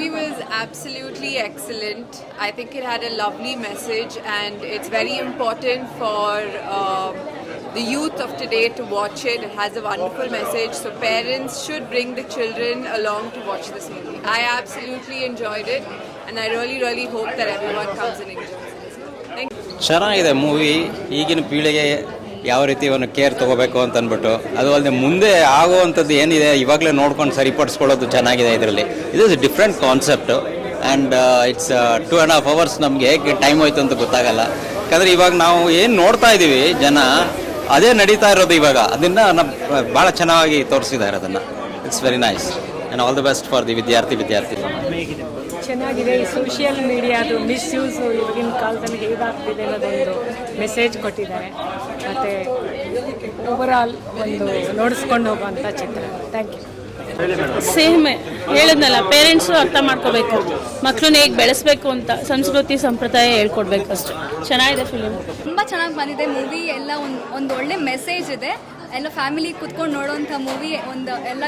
movie was absolutely excellent. I think it had a lovely message, and it's very important for um the youth of today to watch it. It has a wonderful message, so parents should bring the children along to watch this movie. I absolutely enjoyed it, and I really, really hope that everyone comes and enjoys it. Thank you. ಚೆನ್ನಾಗಿದೆ movie ಈಗಿನ ಪೀಳಿಗೆ ಯಾವ ರೀತಿ ಒಂದು care ತಗೋಬೇಕು ಅಂತ ಅಂದ್ಬಿಟ್ಟು ಅದು ಅಲ್ಲದೆ ಮುಂದೆ ಆಗುವಂಥದ್ದು ಏನಿದೆ, ಇವಾಗಲೇ ನೋಡ್ಕೊಂಡು ಸರಿಪಡಿಸ್ಕೊಳ್ಳೋದು ಚೆನ್ನಾಗಿದೆ ಇದರಲ್ಲಿ. ಇದು different concept and it's two and half hours ನಮಗೆ ಹೇಗೆ ಟೈಮ್ ಹೋಯ್ತು ಅಂತ ಗೊತ್ತಾಗಲ್ಲ. ಯಾಕಂದರೆ ಇವಾಗ ನಾವು ಏನು ನೋಡ್ತಾ ಇದ್ದೀವಿ ಜನ, ಅದೇ ನಡೀತಾ ಇರೋದು ಇವಾಗ. ಅದನ್ನು ನಮ್ಮ ಭಾಳ ಚೆನ್ನಾಗಿ ತೋರಿಸಿದ್ದಾರೆ ಅದನ್ನು. It's very nice and all the best for the Vidyarthi Vidyarthi ಚೆನ್ನಾಗಿದೆ. ಈ ಸೋಷಿಯಲ್ ಮೀಡಿಯಾದು ಮಿಸ್ಯೂಸು ಇವಾಗಿನ ಕಾಲದಲ್ಲಿ ಹೇಗಾಗ್ತಿದೆ ಅನ್ನೋದೊಂದು ಮೆಸೇಜ್ ಕೊಟ್ಟಿದ್ದಾರೆ. ಮತ್ತು ಓವರಾಲ್ ಒಂದು ನೋಡಿಸ್ಕೊಂಡು ಹೋಗುವಂಥ ಚಿತ್ರ. ಥ್ಯಾಂಕ್ ಯು ಸೇಮ್ ಹೇಳಿದ್ನಲ್ಲ ಪೇರೆಂಟ್ಸು ಅರ್ಥ ಮಾಡ್ಕೋಬೇಕು. ಮಕ್ಕಳನ್ನ ಹೇಗೆ ಬೆಳೆಸ್ಬೇಕು ಅಂತ ಸಂಸ್ಕೃತಿ ಸಂಪ್ರದಾಯ ಹೇಳ್ಕೊಡ್ಬೇಕು ಅಷ್ಟು ಚೆನ್ನಾಗಿದೆ ಫಿಲಿಮ್ ತುಂಬ ಚೆನ್ನಾಗಿ ಬಂದಿದೆ ಮೂವಿ ಎಲ್ಲ ಒಂದು ಒಂದು ಒಳ್ಳೆ ಮೆಸೇಜ್ ಇದೆ. ಎಲ್ಲ ಫ್ಯಾಮಿಲಿ ಕುತ್ಕೊಂಡು ನೋಡೋಂಥ ಮೂವಿ ಒಂದು ಎಲ್ಲ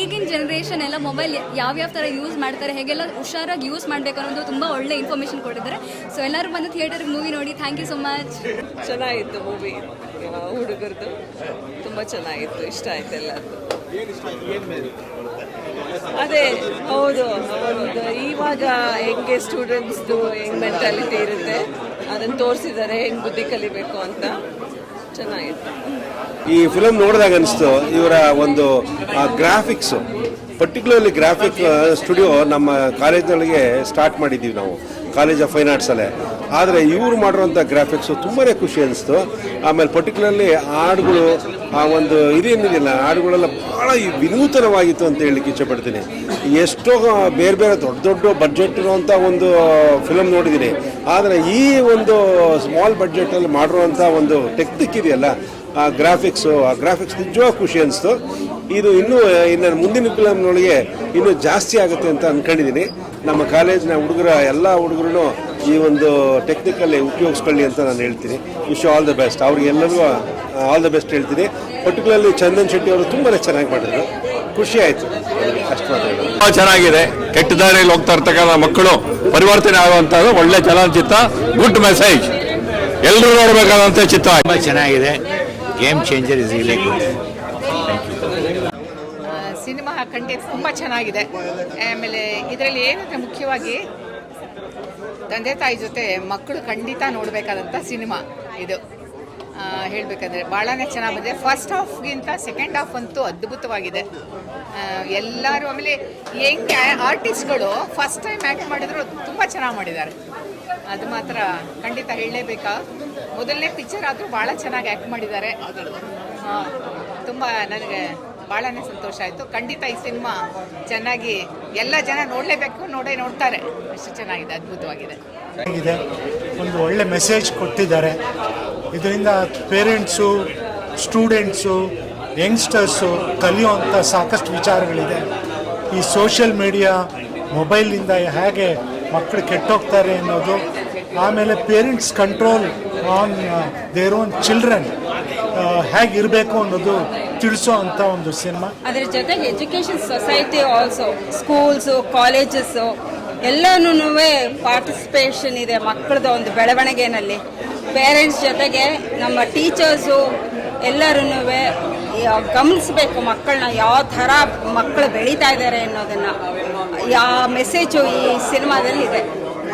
ಈಗಿನ ಜನ್ರೇಷನ್ ಎಲ್ಲ ಮೊಬೈಲ್ ಯಾವ್ಯಾವ ಥರ ಯೂಸ್ ಮಾಡ್ತಾರೆ, ಹೇಗೆಲ್ಲ ಹುಷಾರಾಗಿ ಯೂಸ್ ಮಾಡಬೇಕು ಅನ್ನೋದು ತುಂಬ ಒಳ್ಳೆ ಇನ್ಫಾರ್ಮೇಷನ್ ಕೊಟ್ಟಿದ್ದಾರೆ. ಸೊ ಎಲ್ಲರೂ ಬಂದು ಥಿಯೇಟರ್ಗೆ ಮೂವಿ ನೋಡಿ ಥ್ಯಾಂಕ್ ಯು ಸೊ ಮಚ್ ಚೆನ್ನಾಗಿತ್ತು ಮೂವಿ ಹುಡುಗರದು ತುಂಬ ಚೆನ್ನಾಗಿತ್ತು, ಇಷ್ಟ ಆಯ್ತು ಎಲ್ಲರದು. ಅದೇ, ಹೌದು ಒಂದು ಇವಾಗ ಹೆಂಗೆ ಸ್ಟೂಡೆಂಟ್ಸ್ದು ಹೆಂಗೆ ಮೆಂಟಾಲಿಟಿ ಇರುತ್ತೆ, ಅದನ್ನು ತೋರಿಸಿದ್ದಾರೆ, ಹೆಂಗೆ ಬುದ್ಧಿ ಕಲಿಬೇಕು ಅಂತ. ಈ ಫಿಲಮ್ ನೋಡಿದಾಗ ಅನಿಸ್ತು, ಇವರ ಒಂದು ಗ್ರಾಫಿಕ್ಸು ಪರ್ಟಿಕ್ಯುಲರ್ಲಿ ಗ್ರಾಫಿಕ್ ಸ್ಟುಡಿಯೋ ನಮ್ಮ ಕಾಲೇಜ್ನೊಳಗೆ ಸ್ಟಾರ್ಟ್ ಮಾಡಿದ್ದೀವಿ ನಾವು. ಕಾಲೇಜ್ ಆಫ್ ಫೈನ್ ಆರ್ಟ್ಸಲ್ಲೇ ಆದರೆ ಇವರು ಮಾಡಿರೋಂಥ ಗ್ರಾಫಿಕ್ಸು ತುಂಬಾ ಖುಷಿ ಅನಿಸ್ತು. ಆಮೇಲೆ ಪರ್ಟಿಕ್ಯುಲರ್ಲಿ ಹಾಡುಗಳು, ಆ ಒಂದು ಇದೇನಿದೆಯಲ್ಲ ಹಾಡುಗಳೆಲ್ಲ ಭಾಳ ವಿನೂತನವಾಗಿತ್ತು ಅಂತ ಹೇಳಲಿಕ್ಕೆ ಇಷ್ಟಪಡ್ತೀನಿ ಎಷ್ಟೋ ಬೇರೆ ಬೇರೆ ದೊಡ್ಡ ದೊಡ್ಡ ಬಡ್ಜೆಟ್ ಇರುವಂಥ ಒಂದು ಫಿಲಮ್ ನೋಡಿದ್ದೀನಿ. ಆದರೆ ಈ ಒಂದು ಸ್ಮಾಲ್ ಬಡ್ಜೆಟಲ್ಲಿ ಮಾಡಿರುವಂಥ ಒಂದು ಟೆಕ್ನಿಕ್ ಇದೆಯಲ್ಲ ಆ ಗ್ರಾಫಿಕ್ಸು ಆ ಗ್ರಾಫಿಕ್ಸ್ ನಿಜವಾಗ ಖುಷಿ ಅನಿಸ್ತು. ಇದು ಇನ್ನೂ ಇನ್ನು ಮುಂದಿನ ಫಿಲಮ್ನೊಳಗೆ ಇನ್ನೂ ಜಾಸ್ತಿ ಆಗುತ್ತೆ ಅಂತ ಅಂದ್ಕೊಂಡಿದ್ದೀನಿ ನಮ್ಮ ಕಾಲೇಜಿನ ಹುಡುಗರ ಎಲ್ಲ ಹುಡುಗರು ಈ ಒಂದು ಟೆಕ್ನಿಕಲ್ಲಿ ಉಪಯೋಗಿಸ್ಕೊಳ್ಳಿ ಅಂತ ನಾನು ಹೇಳ್ತೀನಿ. ವಿಶ್ ಆಲ್ ದ ಬೆಸ್ಟ್ ಅವ್ರಿಗೆ ಎಲ್ಲರಿಗೂ ಆಲ್ ದ ಬೆಸ್ಟ್ ಹೇಳ್ತೀನಿ. ಪರ್ಟಿಕ್ಯುಲರ್ಲಿ ಚಂದನ್ ಶೆಟ್ಟಿ ಅವರು ತುಂಬಾ ಚೆನ್ನಾಗಿ ಮಾಡಿದ್ರು. ಖುಷಿ ಆಯಿತು. ಅಷ್ಟು ತುಂಬ ತುಂಬಾ ಚೆನ್ನಾಗಿದೆ. ಕೆಟ್ಟ ದಾರಿಯಲ್ಲಿ ಹೋಗ್ತಾ ಇರ್ತಕ್ಕಂಥ ಮಕ್ಕಳು ಪರಿವರ್ತನೆ ಆಗುವಂಥದ್ದು ಒಳ್ಳೆ ಚಲನಚಿತ್ರ ಗುಡ್ ಮೆಸೇಜ್ ಎಲ್ಲರೂ ನೋಡಬೇಕಾದಂಥ ಚಿತ್ರ. ತುಂಬ ಚೆನ್ನಾಗಿದೆ. Game changer is really good cinema ಖಂಡಿತ ತುಂಬ ಚೆನ್ನಾಗಿದೆ. ಆಮೇಲೆ ಇದರಲ್ಲಿ ಏನಂದರೆ ಮುಖ್ಯವಾಗಿ ತಂದೆ ತಾಯಿ ಜೊತೆ ಮಕ್ಕಳು ಖಂಡಿತ ನೋಡಬೇಕಾದಂಥ ಸಿನಿಮಾ ಇದು. ಹೇಳಬೇಕಂದ್ರೆ ಭಾಳನೇ ಚೆನ್ನಾಗಿ ಬಂದಿದೆ. ಫಸ್ಟ್ ಹಾಫ್ಗಿಂತ ಸೆಕೆಂಡ್ ಹಾಫ್ ಅಂತೂ ಅದ್ಭುತವಾಗಿದೆ. ಎಲ್ಲರೂ ಆಮೇಲೆ ಹೆಂಗೆ ಆರ್ಟಿಸ್ಟ್ಗಳು ಫಸ್ಟ್ ಟೈಮ್ ಆ್ಯಕ್ಟ್ ಮಾಡಿದ್ರು ತುಂಬ ಚೆನ್ನಾಗಿ ಮಾಡಿದ್ದಾರೆ. ಅದು ಮಾತ್ರ ಖಂಡಿತ ಹೇಳಲೇಬೇಕಾ? ಮೊದಲನೇ ಪಿಕ್ಚರ್ ಆದರೂ ಭಾಳ ಚೆನ್ನಾಗಿ ಆ್ಯಕ್ಟ್ ಮಾಡಿದ್ದಾರೆ. ತುಂಬ ನನಗೆ ಭಾಳನೇ ಸಂತೋಷ ಆಯಿತು. ಖಂಡಿತ ಈ ಸಿನಿಮಾ ಚೆನ್ನಾಗಿ ಎಲ್ಲ ಜನ ನೋಡಲೇಬೇಕು, ನೋಡೇ ನೋಡ್ತಾರೆ. ಅಷ್ಟು ಚೆನ್ನಾಗಿದೆ, ಅದ್ಭುತವಾಗಿದೆ. ಒಂದು ಒಳ್ಳೆ ಮೆಸೇಜ್ ಕೊಟ್ಟಿದ್ದಾರೆ. ಇದರಿಂದ ಪೇರೆಂಟ್ಸು ಸ್ಟೂಡೆಂಟ್ಸು ಯಂಗ್ಸ್ಟರ್ಸು ಕಲಿಯುವಂಥ ಸಾಕಷ್ಟು ವಿಚಾರಗಳಿದೆ. ಈ ಸೋಷಿಯಲ್ ಮೀಡಿಯಾ ಮೊಬೈಲಿಂದ ಹೇಗೆ ಮಕ್ಕಳು ಕೆಟ್ಟೋಗ್ತಾರೆ ಅನ್ನೋದು ಆಮೇಲೆ parents control on their own children ಹೇಗಿರಬೇಕು ಅನ್ನೋದು ತಿಳಿಸೋ ಅಂತ ಒಂದು ಸಿನಿಮಾ. ಅದರ ಜೊತೆಗೆ education society also schools colleges ಎಲ್ಲನೂ ಪಾರ್ಟಿಸಿಪೇಷನ್ ಇದೆ ಮಕ್ಕಳದ ಒಂದು ಬೆಳವಣಿಗೆನಲ್ಲಿ. ಪೇರೆಂಟ್ಸ್ ಜೊತೆಗೆ ನಮ್ಮ ಟೀಚರ್ಸು ಎಲ್ಲರೂ ಗಮನಿಸಬೇಕು ಮಕ್ಕಳನ್ನ ಯಾವ ಥರ ಮಕ್ಕಳು ಬೆಳೀತಾ ಇದ್ದಾರೆ ಅನ್ನೋದನ್ನು. ಯಾವ ಮೆಸೇಜು ಈ ಸಿನಿಮಾದಲ್ಲಿ ಇದೆ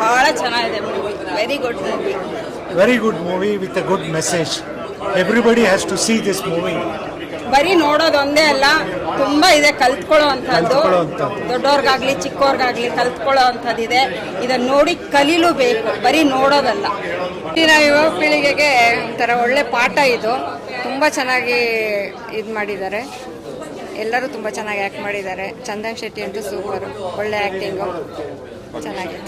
ಭಾಳ ಚೆನ್ನಾಗಿದೆ movie very good movie very good movie with a good message everybody has to see this movie ಬರೀ ನೋಡೋದೊಂದೇ ಅಲ್ಲ ತುಂಬಾ ಇದೆ ಕಲ್ತ್ಕೊಳ್ಳೋ ಅಂಥದ್ದು. ಕಲ್ತ್ಕೊಳ್ಳೋವಂಥದ್ದು. ದೊಡ್ಡವ್ರಿಗಾಗ್ಲಿ ಚಿಕ್ಕವ್ರಿಗಾಗ್ಲಿ ಕಲ್ತ್ಕೊಳ್ಳೋ ಅಂಥದ್ದಿದೆ. ಇದನ್ನ ನೋಡಿ ಕಲೀಲೂಬೇಕು ಬರೀ ನೋಡೋದಲ್ಲ. ಇಂದಿನ ಯುವ ಪೀಳಿಗೆಗೆ ಒಂಥರ ಒಳ್ಳೆ ಪಾಠ ಇದು. ತುಂಬ ಚೆನ್ನಾಗಿ ಇದು ಮಾಡಿದ್ದಾರೆ. ಎಲ್ಲರೂ ತುಂಬ ಚೆನ್ನಾಗಿ ಆ್ಯಕ್ಟ್ ಮಾಡಿದ್ದಾರೆ. ಚಂದನ್ ಶೆಟ್ಟಿ ಅಂತೂ ಸೂಪರು ಒಳ್ಳೆ ಆ್ಯಕ್ಟಿಂಗು ಚೆನ್ನಾಗಿದೆ.